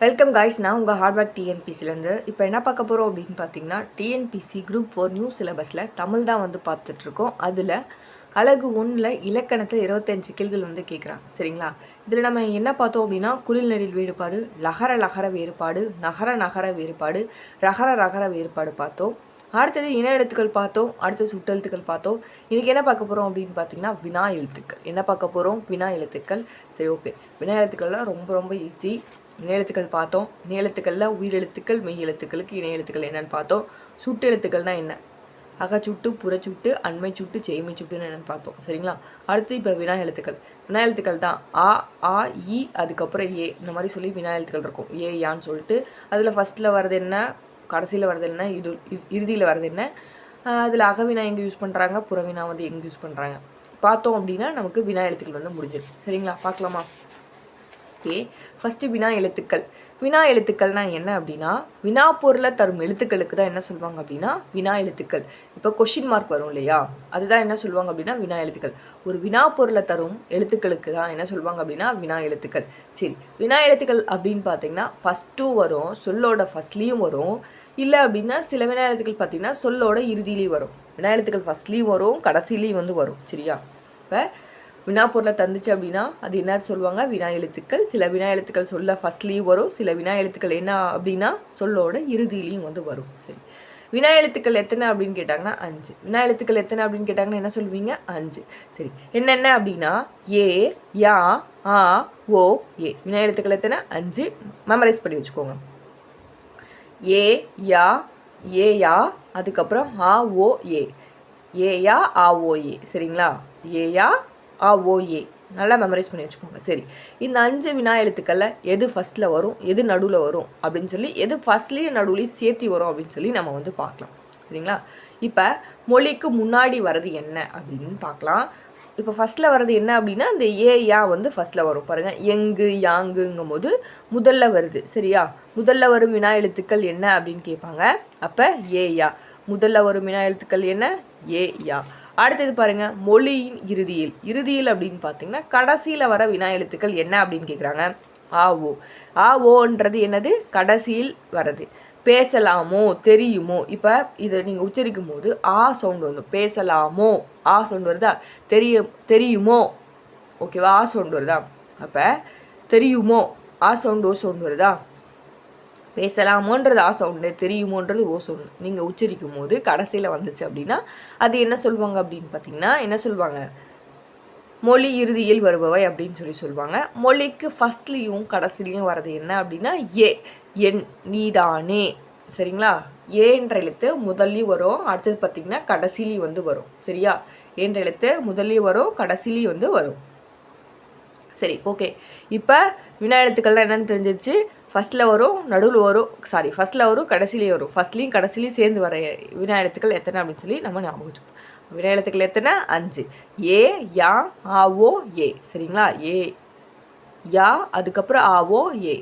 Welcome guys நான் உங்கள் hardware டிஎன்பிசிலேருந்து இப்போ என்ன பார்க்க போகிறோம் அப்படின்னு பார்த்தீங்கன்னா டிஎன்பிசி குரூப் ஃபோர் நியூ சிலபஸில் தமிழ் தான் வந்து பார்த்துட்ருக்கோம் அதில் அழகு ஒன்றில் இலக்கணத்தில் இருபத்தஞ்சு கேள்விகள் வந்து கேட்குறாங்க சரிங்களா? இதில் நம்ம என்ன பார்த்தோம் அப்படின்னா குரில் நெடில் வேறுபாடு லகர லகர வேறுபாடு நகர நகர வேறுபாடு ரகர ரகர வேறுபாடு பார்த்தோம். அடுத்தது இன எழுத்துக்கள் பார்த்தோம். அடுத்தது சுட்டெழுத்துக்கள் பார்த்தோம். இன்றைக்கி என்ன பார்க்க போகிறோம் அப்படின்னு பார்த்தீங்கன்னா வினா எழுத்துக்கள். என்ன பார்க்க போகிறோம் வினா எழுத்துக்கள். சரி ஓகே வினா எழுத்துக்கள்லாம் ரொம்ப ரொம்ப ஈஸி நிலத்துக்கள் பார்த்தோம். நீளத்துக்களில் உயிரெழுத்துக்கள் மெய் எழுத்துக்களுக்கு இணை எழுத்துக்கள் என்னென்னு பார்த்தோம். சுட்டு எழுத்துக்கள்னா என்ன? அகச்சுட்டு புறச்சுட்டு அண்மை சுட்டு செய்மை சுட்டுன்னு என்னென்னு பார்த்தோம். சரிங்களா? அடுத்து இப்போ வினா எழுத்துக்கள் வினா எழுத்துக்கள் தான் ஆ ஆ இ அதுக்கப்புறம் ஏ. இந்த மாதிரி சொல்லி வினா எழுத்துக்கள் இருக்கும். ஏ யான்னு சொல்லிட்டு. அதில் ஃபஸ்ட்டில் வர்றது என்ன? கடைசியில் வர்றது என்ன? இது இறுதியில் வர்றது என்ன? அதில் அகவினா எங்கே யூஸ் பண்ணுறாங்க புறவினா வந்து எங்கே யூஸ் பண்ணுறாங்க பார்த்தோம் அப்படின்னா நமக்கு வினா எழுத்துக்கள் வந்து முடிஞ்சிருச்சு. சரிங்களா? பார்க்கலாமா? ஓகே. ஃபஸ்ட்டு வினா எழுத்துக்கள். வினா எழுத்துக்கள்னால் என்ன அப்படின்னா வினா பொருளை தரும் எழுத்துக்களுக்கு தான் என்ன சொல்லுவாங்க அப்படின்னா வினா எழுத்துக்கள். இப்போ கொஷின் மார்க் வரும் இல்லையா? அதுதான் என்ன சொல்லுவாங்க அப்படின்னா வினா எழுத்துக்கள். ஒரு வினா பொருளை தரும் எழுத்துக்களுக்கு தான் என்ன சொல்லுவாங்க அப்படின்னா வினா எழுத்துக்கள். சரி வினா எழுத்துக்கள் அப்படின்னு பார்த்தீங்கன்னா ஃபஸ்ட்டும் வரும் சொல்லோட ஃபஸ்ட்லேயும் வரும். இல்லை அப்படின்னா சில வினா எழுத்துக்கள் பார்த்தீங்கன்னா சொல்லோட இறுதியிலையும் வரும். வினா எழுத்துக்கள் ஃபஸ்ட்லேயும் வரும் கடைசிலையும் வந்து வரும். சரியா? இப்போ வினா பொருளை தந்துச்சு அப்படின்னா அது என்ன சொல்லுவாங்க? வினா எழுத்துக்கள். சில வினா எழுத்துக்கள் சொல்ல ஃபஸ்ட்லேயும் வரும். சில வினா எழுத்துக்கள் என்ன அப்படின்னா சொல்லோட இறுதியிலையும் வந்து வரும். சரி. வினா எழுத்துக்கள் எத்தனை அப்படின்னு கேட்டாங்கன்னா அஞ்சு. வினா எழுத்துக்கள் எத்தனை அப்படின்னு கேட்டாங்கன்னா என்ன சொல்லுவீங்க? அஞ்சு. சரி. என்னென்ன அப்படின்னா ஏ யா ஆ ஓ ஏ. வினா எழுத்துக்கள் எத்தனை? அஞ்சு. மெமரைஸ் பண்ணி வச்சுக்கோங்க. ஏ யா ஏ யா அதுக்கப்புறம் ஆ ஓ ஏ. ஏயா ஆ ஓ ஏ. சரிங்களா? ஏயா ஆ ஓ ஏ. நல்லா மெமரைஸ் பண்ணி வச்சுக்கோங்க. சரி. இந்த அஞ்சு வினா எழுத்துக்களில் எது ஃபஸ்ட்டில் வரும் எது நடுவில் வரும் அப்படின்னு சொல்லி எது ஃபஸ்ட்லேயும் நடுவுலையும் சேர்த்தி வரும் அப்படின்னு சொல்லி நம்ம வந்து பார்க்கலாம். சரிங்களா? இப்போ மொழிக்கு முன்னாடி வர்றது என்ன அப்படின்னு பார்க்கலாம். இப்போ ஃபஸ்ட்டில் வர்றது என்ன அப்படின்னா இந்த ஏ யா வந்து ஃபஸ்ட்டில் வரும். பாருங்கள் எங்கு யாங்குங்கும் போது முதல்ல வருது. சரியா? முதல்ல வரும் வினா எழுத்துக்கள் என்ன அப்படின்னு கேட்பாங்க. அப்போ ஏ யா. முதல்ல வரும் வினா எழுத்துக்கள் என்ன? ஏ யா. அடுத்தது பாருங்க மொழியின் இறுதியில். இறுதியில் அப்படின்னு பார்த்தீங்கன்னா கடைசியில் வர வினா எழுத்துக்கள் என்ன அப்படின்னு கேட்குறாங்க ஆ ஓ. ஆ என்னது? கடைசியில் வர்றது. பேசலாமோ? தெரியுமோ? இப்போ இதை நீங்கள் உச்சரிக்கும் போது ஆ சவுண்ட் வந்து பேசலாமோ? ஆ சவுண்ட் வருதா? தெரியும்? தெரியுமோ ஓகேவா ஆ சவுண்ட் வருதா? அப்போ தெரியுமோ? ஆ சவுண்ட் ஓ சவுண்ட் வருதா? பேசலாமோன்றது ஆ சவுண்டு தெரியுமோன்றது ஓ சவுண்டு நீங்கள் உச்சரிக்கும் போது கடைசியில் வந்துச்சு அப்படின்னா அது என்ன சொல்லுவாங்க அப்படின்னு பார்த்தீங்கன்னா என்ன சொல்லுவாங்க மொழி இறுதியில் வருபவை அப்படின்னு சொல்லி சொல்லுவாங்க மொழிக்கு ஃபஸ்ட்லேயும் கடைசிலையும் வர்றது என்ன அப்படின்னா ஏ என் நீதானே. சரிங்களா? ஏன்ற எழுத்து முதல்லையும் வரும் அடுத்தது பார்த்திங்கன்னா கடைசிலையும் வந்து வரும். சரியா? ஏன்ற எழுத்து முதல்லையும் வரும் கடைசிலையும் வந்து வரும். சரி ஓகே. இப்போ வினா எழுத்துக்கள்லாம் என்னென்னு தெரிஞ்சிச்சு ஃபஸ்ட்டில் வரும் நடுவில் வரும் சாரி ஃபஸ்ட்டில் வரும் கடைசிலேயே வரும். ஃபஸ்ட்லேயும் கடைசிலையும் சேர்ந்து வர வினா எழுத்துக்கள் எத்தனை அப்படின்னு சொல்லி நம்ம ஞாபகம் வச்சுக்கணும். வினா எழுத்துக்கள் எத்தனை? அஞ்சு. ஏ யா ஆ ஓ ஏ. சரிங்களா? ஏ யா அதுக்கப்புறம் ஆ ஓ ஏ.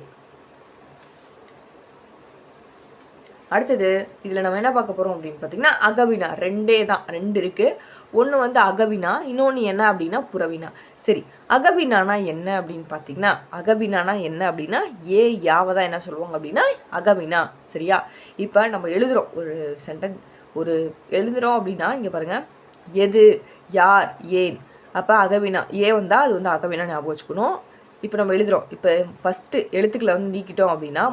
அடுத்தது இதில் நம்ம என்ன பார்க்க போகிறோம் அப்படின்னு பார்த்தீங்கன்னா அகவினா ரெண்டே தான். ரெண்டு இருக்குது ஒன்று வந்து அகவினா இன்னொன்று என்ன அப்படின்னா புறவினா. சரி அகவினானா என்ன அப்படின்னு பார்த்தீங்கன்னா அகவினானா என்ன அப்படின்னா ஏ யாவை தான் என்ன சொல்லுவாங்க அப்படின்னா அகவினா. சரியா? இப்போ நம்ம எழுதுகிறோம் ஒரு சென்டென்ஸ் ஒரு எழுதுகிறோம் அப்படின்னா இங்கே பாருங்கள் எது யார் ஏன். அப்போ அகவினா ஏ வந்தால் அது வந்து அகவினா ஞாபகம் வச்சுக்கணும். இப்போ நம்ம எழுதுகிறோம் இப்போ ஃபஸ்ட்டு எழுத்துக்களை வந்து நீக்கிட்டோம் அப்படின்னா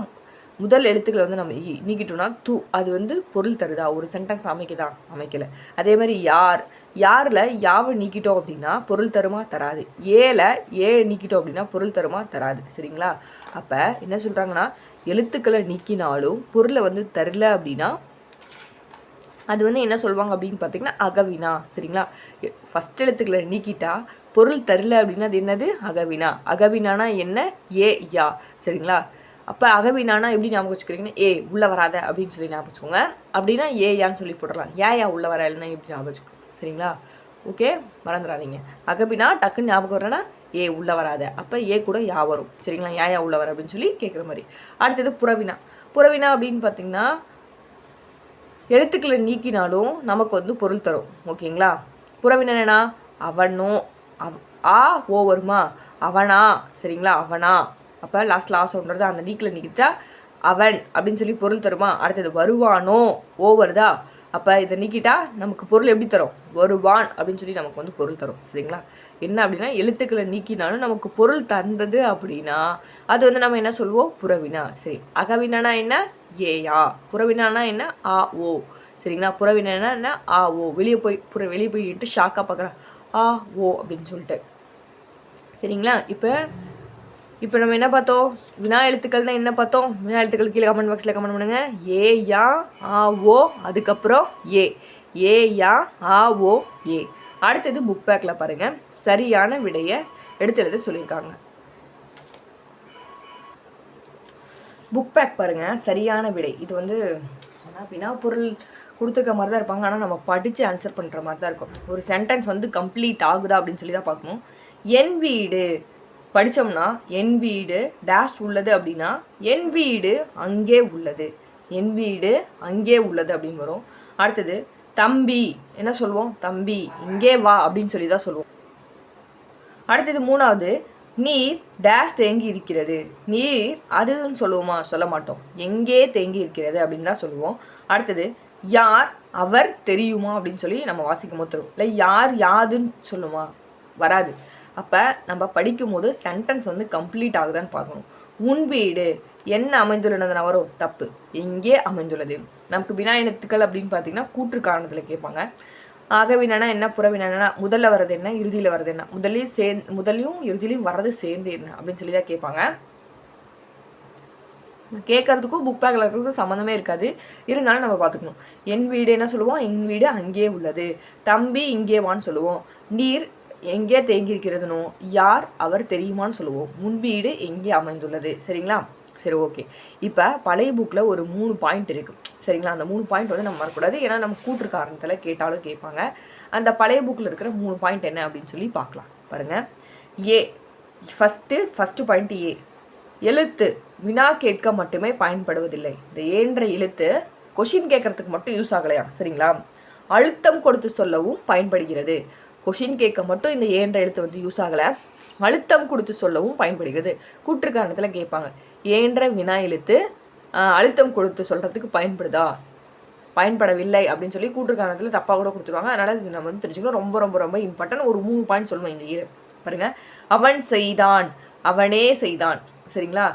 முதல் எழுத்துக்களை வந்து நம்ம நீக்கிட்டோம்னா தூ அது வந்து பொருள் தருதா? ஒரு சென்டென்ஸ் அமைக்குதா? அமைக்கலை. அதே மாதிரி யார் யாரில் யாவை நீக்கிட்டோம் அப்படின்னா பொருள் தருமா தராது. ஏல ஏ நீக்கிட்டோம் அப்படின்னா பொருள் தருமா தராது. சரிங்களா? அப்போ என்ன சொல்கிறாங்கன்னா எழுத்துக்களை நீக்கினாலும் பொருளை வந்து தரல அப்படின்னா அது வந்து என்ன சொல்லுவாங்க அப்படின்னு பார்த்தீங்கன்னா அகவினா. சரிங்களா? ஃபஸ்ட் எழுத்துக்களை நீக்கிட்டா பொருள் தரல அப்படின்னா அது என்னது? அகவினா. அகவினானா என்ன? ஏ யா. சரிங்களா? அப்போ அகவினானா எப்படி ஞாபகம் வச்சுக்கிறீங்கன்னா ஏ உள்ளே வராத அப்படின்னு சொல்லி ஞாபகம் வச்சுக்கோங்க. அப்படின்னா ஏ யான்னு சொல்லி போடலாம் ஏன் யா உள்ளே வர இல்லைன்னா எப்படி ஞாபகம் வச்சுக்கோங்க சரிங்களா? ஓகே மறந்துடாதீங்க அகபினா டக்குன்னு ஞாபகம் வரேன்னா ஏ உள்ளே வராத. அப்போ ஏ கூட யா வரும். சரிங்களா? யா யா உள்ள வர அப்படின்னு சொல்லி கேட்குற மாதிரி. அடுத்தது புறவினா. புறவினா அப்படின்னு பார்த்தீங்கன்னா எழுத்துக்களை நீக்கினாலும் நமக்கு வந்து பொருள் தரும். ஓகேங்களா புறவினா என்னென்னா அவனோ அவ் ஆ ஓ வருமா? அவனா. சரிங்களா? அவனா. அப்போ லாஸ்ட் லாஸ் சொல்கிறது அந்த நீக்கில் நீக்கிட்டா அவன் அப்படின்னு சொல்லி பொருள் தருமா? அடுத்தது வருவானோ? ஓ வருதா? அப்போ இதை நீக்கிட்டா நமக்கு பொருள் எப்படி தரும்? வருவான் அப்படின்னு சொல்லி நமக்கு வந்து பொருள் தரும். சரிங்களா? என்ன அப்படின்னா எழுத்துக்களை நீக்கினாலும் நமக்கு பொருள் தந்தது அப்படின்னா அது வந்து நம்ம என்ன சொல்லுவோம்? புறவினா. சரி அகவினானா என்ன? ஏயா. புறவினானா என்ன? ஆ ஓ. சரிங்களா? புறவினா என்ன? ஆ ஓ. வெளியே போய் புற வெளியே போயிட்டு ஷாக்காக பார்க்குறேன். ஆ ஓ அப்படின்னு சொல்லிட்டு. சரிங்களா? இப்போ இப்போ நம்ம என்ன பார்த்தோம்? வினா எழுத்துக்கள்னா என்ன பார்த்தோம்? வினா எழுத்துக்கள் கீழே கமெண்ட் பாக்ஸில் கமெண்ட் பண்ணுங்கள் ஏ யா ஆ ஓ அதுக்கப்புறம் ஏ. ஏ யா ஆ ஓ ஏ. அடுத்தது புக் பேக்கில் பாருங்கள் சரியான விடையை எடுத்து எழுத சொல்லியிருக்காங்க. புக் பேக் பாருங்கள் சரியான விடை. இது வந்து ஆனால் வினா பொருள் கொடுத்துருக்க மாதிரி தான் இருப்பாங்க. ஆனால் நம்ம படித்து ஆன்சர் பண்ணுற மாதிரி தான் இருக்கும். ஒரு சென்டென்ஸ் வந்து கம்ப்ளீட் ஆகுதா அப்படின்னு சொல்லி தான் பார்க்கணும். என் வீடு. படித்தோம்னா என் வீடு டேஷ் உள்ளது அப்படின்னா என் வீடு அங்கே உள்ளது. என் வீடு அங்கே உள்ளது அப்படின்னு வரும். அடுத்தது தம்பி என்ன சொல்லுவோம்? தம்பி இங்கே வா அப்படின்னு சொல்லி தான் சொல்லுவோம். அடுத்தது மூணாவது நீர் டேஷ் தேங்கி இருக்கிறது. நீர் அதுன்னு சொல்லுவோமா? சொல்ல மாட்டோம். எங்கே தேங்கி இருக்கிறது அப்படின்னு தான் சொல்லுவோம். அடுத்தது யார் அவர் தெரியுமா அப்படின்னு சொல்லி நம்ம வாசிக்கும் போது தரும். இல்லை யார் யாதுன்னு சொல்லுமா? வராது. அப்போ நம்ம படிக்கும் போது சென்டென்ஸ் வந்து கம்ப்ளீட் ஆகுதான்னு பார்க்கணும். உன் வீடு என்ன அமைந்துள்ளதுனா வரும் தப்பு. எங்கே அமைந்துள்ளது? நமக்கு வினாயனத்துக்கள் அப்படின்னு பார்த்தீங்கன்னா கூற்று காரணத்தில் கேட்பாங்க. அகவினா என்ன புறவினா முதல்ல வர்றது என்ன இறுதியில் வர்றது என்ன? முதலையும் சே முதலையும் இறுதியிலையும் வர்றது சேர்ந்து என்ன? அப்படின்னு சொல்லி தான் கேட்பாங்க. கேட்கறதுக்கும் புக் பேக்கில் இருக்கிறதுக்கும் சம்மந்தமே இருக்காது. இருந்தாலும் நம்ம பார்த்துக்கணும். என் வீடு என்ன சொல்லுவோம்? என் வீடு அங்கேயே உள்ளது. தம்பி இங்கே வான்னு சொல்லுவோம். நீர் எங்கே தேங்கியிருக்கிறதுனோ யார் அவர் தெரியுமான்னு சொல்லுவோம். முன் வீடு எங்கே அமைந்துள்ளது சரிங்களா? சரி ஓகே. இப்போ பழைய புக்கில் ஒரு மூணு பாயிண்ட் இருக்குது சரிங்களா? அந்த மூணு பாயிண்ட் வந்து நம்ம வரக்கூடாது ஏன்னா நம்ம கூற்று காரணத்தில் கேட்டாலும் கேட்பாங்க. அந்த பழைய புக்கில் இருக்கிற மூணு பாயிண்ட் என்ன அப்படின்னு சொல்லி பார்க்கலாம். பாருங்கள் A. First first point A. எழுத்து. வினா கேட்க மட்டுமே பயன்படுவதில்லை. இந்த ஏன்ற எழுத்து கொஷின் கேட்கறதுக்கு மட்டும் யூஸ் ஆகலையா? சரிங்களா? அழுத்தம் கொடுத்து சொல்லவும் பயன்படுகிறது. கொஷின் கேட்க மட்டும் இந்த ஏன்ற எழுத்து வந்து யூஸ் ஆகலை. அழுத்தம் கொடுத்து சொல்லவும் பயன்படுகிறது. கூற்று காரணத்தில் கேட்பாங்க ஏன்ற வினா எழுத்து அழுத்தம் கொடுத்து சொல்கிறதுக்கு பயன்படுதா? பயன்படவில்லை அப்படின்னு சொல்லி கூற்று காரணத்தில் தப்பாக கூட கொடுத்துருவாங்க. அதனால் இது நம்ம வந்து தெரிஞ்சுக்கணும். ரொம்ப ரொம்ப ரொம்ப இம்பார்ட்டன்ட் ஒரு மூணு பாயிண்ட் சொல்லுவேன் இந்த இயர் பாருங்க. அவன் செய்தான். அவனே செய்தான். சரிங்களா?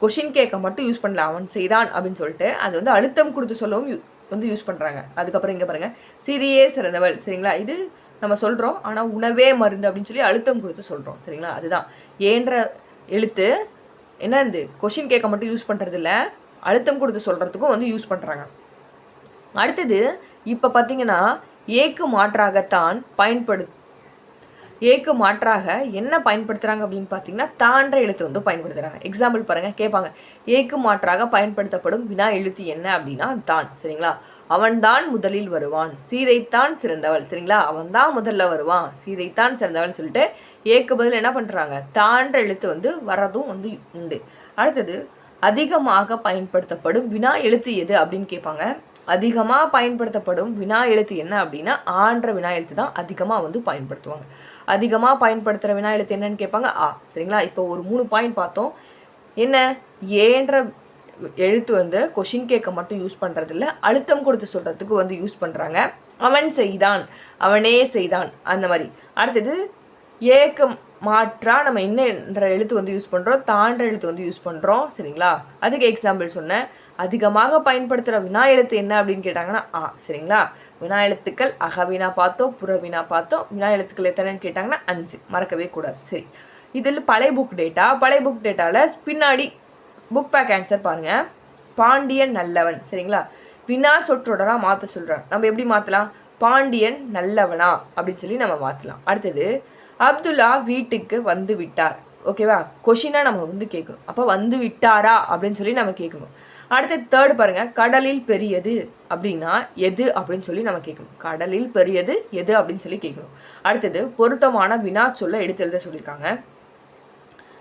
கொஷின் கேட்க மட்டும் யூஸ் பண்ணல. அவன் செய்தான் அப்படின்னு சொல்லிட்டு அது வந்து அழுத்தம் கொடுத்து சொல்லவும் வந்து யூஸ் பண்ணுறாங்க அதுக்கப்புறம் இங்கே பாருங்கள் சிறியே சிறந்தவள். சரிங்களா? இது நம்ம சொல்கிறோம் ஆனால் உணவே மருந்து அப்படின்னு சொல்லி அழுத்தம் கொடுத்து சொல்கிறோம் சரிங்களா? அதுதான். ஏன்ற எழுத்து என்னது? கொஷின் கேட்க மட்டும் யூஸ் பண்ணுறது இல்லை அழுத்தம் கொடுத்து சொல்கிறதுக்கும் வந்து யூஸ் பண்ணுறாங்க அடுத்தது இப்போ பார்த்தீங்கன்னா ஏக்கு மாற்றாகத்தான் பயன்படு ஏக்கு மாற்றாக என்ன பயன்படுத்துகிறாங்க அப்படின்னு பார்த்தீங்கன்னா தான்ற எழுத்து வந்து பயன்படுத்துகிறாங்க எக்ஸாம்பிள் பாருங்கள் கேட்பாங்க ஏக்கு மாற்றாக பயன்படுத்தப்படும் வினா எழுத்து என்ன அப்படின்னா தான் சரிங்களா? அவன்தான் முதலில் வருவான். சீதைத்தான் சிறந்தவள். சரிங்களா? அவன்தான் முதல்ல வருவான். சீதைத்தான் சிறந்தவள்னு சொல்லிட்டு ஏக்கு பதில் என்ன பண்ணுறாங்க தான்ற எழுத்து வந்து வர்றதும் வந்து உண்டு. அடுத்தது அதிகமாக பயன்படுத்தப்படும் வினா எழுத்து எது அப்படின்னு கேட்பாங்க. அதிகமாக பயன்படுத்தப்படும் வினா எழுத்து என்ன அப்படின்னா ஆன்ற வினா எழுத்து தான் அதிகமாக வந்து பயன்படுத்துவாங்க. அதிகமாக பயன்படுத்துகிற வினா எழுத்து என்னன்னு கேட்பாங்க? ஆ. சரிங்களா? இப்போ ஒரு மூணு பாயிண்ட் பார்த்தோம். என்ன? ஏன்ற எழுத்து வந்து கொஷின் கேட்க மட்டும் யூஸ் பண்ணுறதில்ல அழுத்தம் கொடுத்து சொல்கிறதுக்கு வந்து யூஸ் பண்ணுறாங்க அவன் செய்தான் அவனே செய்தான் அந்த மாதிரி. அடுத்தது ஏக்க மாற்றாக நம்ம என்னன்ற எழுத்து வந்து யூஸ் பண்ணுறோம் தாண்ட எழுத்து வந்து யூஸ் பண்ணுறோம் சரிங்களா? அதுக்கு எக்ஸாம்பிள் சொன்னேன். அதிகமாக பயன்படுத்துகிற வினா எழுத்து என்ன அப்படின்னு கேட்டாங்கன்னா ஆ சரிங்களா? வினா எழுத்துக்கள் அகவினா பார்த்தோம் புறவினா பார்த்தோம் வினா எழுத்துக்கள் எத்தனைன்னு கேட்டாங்கன்னா அஞ்சு. மறக்கவே கூடாது. சரி. இதில் பழைய புக் டேட்டா பழைய புக் டேட்டாவில் பின்னாடி புக் பேக் ஆன்சர் பாருங்கள் பாண்டியன் நல்லவன். சரிங்களா? வினா சொற்றொடராக மாற்ற சொல்கிறாங்க நம்ம எப்படி மாற்றலாம் பாண்டியன் நல்லவனா? அப்படின்னு சொல்லி நம்ம மாற்றலாம் அடுத்தது அப்துல்லா வீட்டுக்கு வந்து விட்டார். ஓகேவா கொஷினாக நம்ம வந்து கேட்கணும். அப்போ வந்து விட்டாரா? அப்படின்னு சொல்லி நம்ம கேட்கணும். அடுத்து தேர்ட் பாருங்கள் கடலில் பெரியது அப்படின்னா எது அப்படின்னு சொல்லி நம்ம கேட்கணும். கடலில் பெரியது எது அப்படின்னு சொல்லி கேட்கணும். அடுத்தது பொருத்தமான வினா சொல்ல எடுத்து எழுத சொல்லியிருக்காங்க.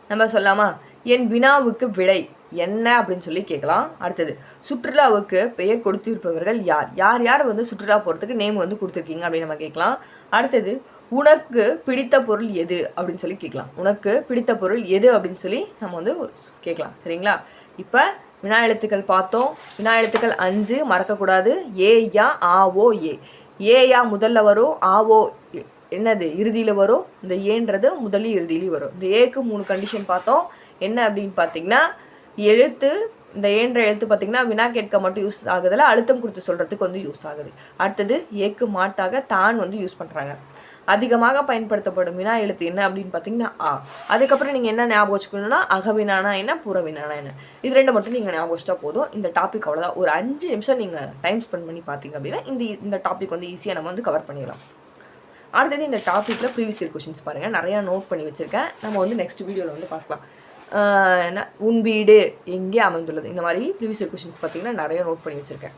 நம்ம சொல்லாமா என் வினாவுக்கு விடை. என்ன அப்படின்னு சொல்லி கேட்கலாம். அடுத்தது சுற்றுலாவுக்கு பெயர் கொடுத்திருப்பவர்கள் யார்? யார் யார் வந்து சுற்றுலா போகிறதுக்கு நேம் வந்து கொடுத்துருக்கீங்க அப்படின்னு நம்ம கேட்கலாம். அடுத்தது உனக்கு பிடித்த பொருள் எது? அப்படின்னு சொல்லி கேட்கலாம். உனக்கு பிடித்த பொருள் எது? அப்படின்னு சொல்லி நம்ம வந்து கேட்கலாம். சரிங்களா? இப்போ வினா எழுத்துக்கள் பார்த்தோம். வினா எழுத்துக்கள் அஞ்சு மறக்கக்கூடாது. ஏ யா ஆ ஓ ஏ. ஏ முதல்ல வரும் ஆ ஓ என்னது? இறுதியில் வரும். இந்த ஏன்றது முதலி இறுதியிலையும் வரும். இந்த ஏக்கு மூணு கண்டிஷன் பார்த்தோம். என்ன அப்படின்னு பார்த்தீங்கன்னா எழுத்து இந்த ஏன்ற எழுத்து பார்த்தீங்கன்னா வினா கேட்க மட்டும் யூஸ் ஆகுதுல அழுத்தம் கொடுத்து சொல்கிறதுக்கு வந்து யூஸ் ஆகுது. அடுத்தது ஏக்கு மாட்டாக தான் வந்து யூஸ் பண்ணுறாங்க அதிகமாக பயன்படுத்தப்படும் வினா எழுத்து என்ன அப்படின்னு பார்த்தீங்கன்னா ஆ. அதுக்கப்புறம் நீங்கள் என்ன ஞாபகம் வச்சுக்கணும்னா அகவினானா என்ன புறவினானா என்ன. இது ரெண்டு மட்டும் நீங்கள் ஞாபகம் வச்சுட்டா போதும். இந்த டாபிக் அவ்வளோதான் ஒரு அஞ்சு நிமிஷம் நீங்கள் டைம் ஸ்பெண்ட் பண்ணி பார்த்தீங்க அப்படின்னா இந்த இந்த டாபிக் வந்து ஈஸியாக நம்ம வந்து கவர் பண்ணிடலாம். அடுத்தது இந்த டாப்பிக்கில் ப்ரீவியஸ் இயர் கொஷின்ஸ் பாருங்கள் நிறையா நோட் பண்ணி வச்சுருக்கேன். நம்ம வந்து நெக்ஸ்ட் வீடியோவில் வந்து பார்க்கலாம். என்ன உன் வீடு எங்கே அமைந்துள்ளது? இந்த மாதிரி ப்ரீவியஸ் கொஷின்ஸ் பார்த்தீங்கன்னா நிறைய நோட் பண்ணி வச்சுருக்கேன்.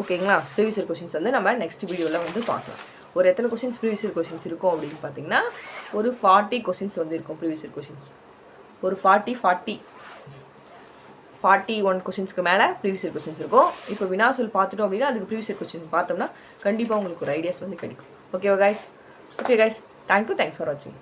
ஓகேங்களா ப்ரீவியஸ் கொஷின்ஸ் வந்து நம்ம நெக்ஸ்ட் வீடியோவில் வந்து பார்க்கலாம். ஒரு எத்தனை கொஷின்ஸ் ப்ரீவியஸ் கொஷின்ஸ் இருக்கும் அப்படின்னு பார்த்தீங்கன்னா ஒரு ஃபார்ட்டி கொஷின்ஸ் வந்து இருக்கும் ப்ரீவியஸ் கொஷின்ஸ் ஒரு ஃபார்ட்டி ஃபார்ட்டி ஃபார்ட்டி ஒன் கொஷின்ஸ்க்கு மேலே ப்ரீவியஸ் இயர் கொஷின்ஸ் இருக்கும். இப்போ வினாசொல் பார்த்துட்டோம் அப்படின்னா அதுக்கு ப்ரீவியஸ் இயர் கொஷின் பார்த்தோம்னா கண்டிப்பாக உங்களுக்கு ஒரு ஐடியாஸ் வந்து கிடைக்கும். ஓகேவா guys okay guys thank you thanks for வாட்சிங்